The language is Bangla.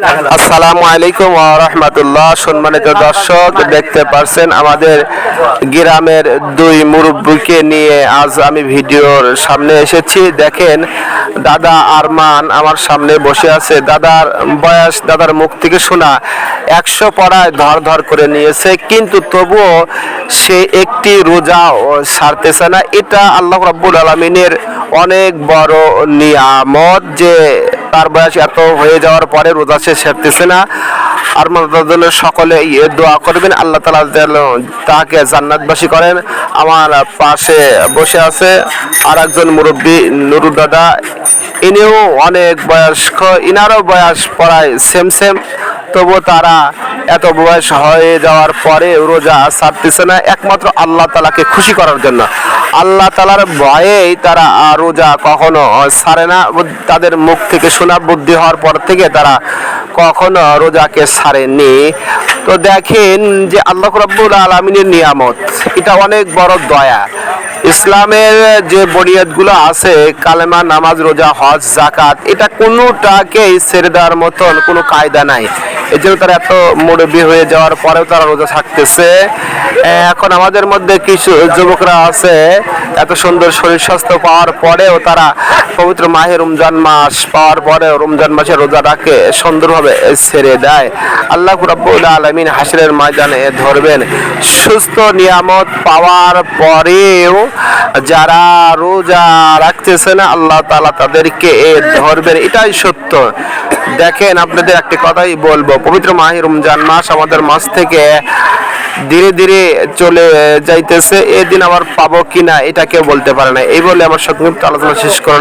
আসসালামু আলাইকুম রাহমাতুল্লাহ। সম্মানিত দর্শক, দেখতে পারছেন আমাদের গ্রামের দুই মুরব্বীকে নিয়ে আজ আমি ভিডিওর সামনে এসেছি। দেখেন, দাদা আরমান আমার সামনে বসে আছে। দাদার বয়স, দাদার মুখ থেকে শোনা, একশো পড়ায় ধর ধর করে নিয়েছে, কিন্তু তবুও সে একটি রোজা সারতেছে না। এটা আল্লাহ রাব্বুল আলমিনের অনেক বড় নিয়ামত যে তার বয়স এত হয়ে যাওয়ার পরে রোজা সে সেরতেছে না। আর জন্য সকলে ইয়ে দোয়া করবেন। আল্লাহ তালা যেন তাকে জান্নাতবাসী করেন। আমার পাশে বসে আছে আর একজন মুরব্বী নুরুর দাদা। ইনিও অনেক বয়স্ক, ইনারও বয়স প্রায় সেম সেম তবু তারা এত বয়স হয়ে যাওয়ার পরে রোজা ছাড়তেছে না। একমাত্র আল্লাহ তালাকে খুশি করার জন্য। আল্লাহ তালার ভয়েই তারা রোজা কখনো ছাড়ে না। তাদের মুখ থেকে শোনা বুদ্ধি হওয়ার পর থেকে তারা কখনো রোজাকে ছাড়েননি তো দেখেন যে আল্লাহ রব্বুল আলমিনের নিয়ামত, এটা অনেক বড় দয়া। ইসলামের যে বড়িয়াতগুলো আছে, কালেমা, নামাজ, রোজা, হজ জাকাত এটা কোনোটাকেই ছেড়ে দেওয়ার মতন কোনো কায়দা নাই। এই জন্য তারা এত মুরব্বী হয়ে যাওয়ার পরেও তারা রোজা থাকতেছে এখন আমাদের মধ্যে কিছু যুবকরা আছে। এত সুন্দর শরীর স্বাস্থ্য পাওয়ার পরেও তারা পবিত্র মাহে রমজান মাস পাওয়ার পরেও রমজান মাসে রোজাটাকে সুন্দরভাবে ছেড়ে দেয়। আল্লাহ রাব্বুল আলমিন হাসিরের ময়দানে ধরবেন, সুস্থ নিয়ামত পাওয়ার পরেও যারা রোজা রাখতেছে না, আল্লাহ তাআলা তাদেরকে ধরবেন। এটাই সত্য। দেখেন, আপনাদের একটি কথাই বলব, পবিত্র মাহে রমজান মাস আমাদের মাস থেকে ধীরে ধীরে চলে যাইতেছে। এদিন আমার পাবো কিনা, এটা কেউ বলতে পারে না। এই বলে আমার সংক্ষিপ্ত আলোচনা শেষ করলাম।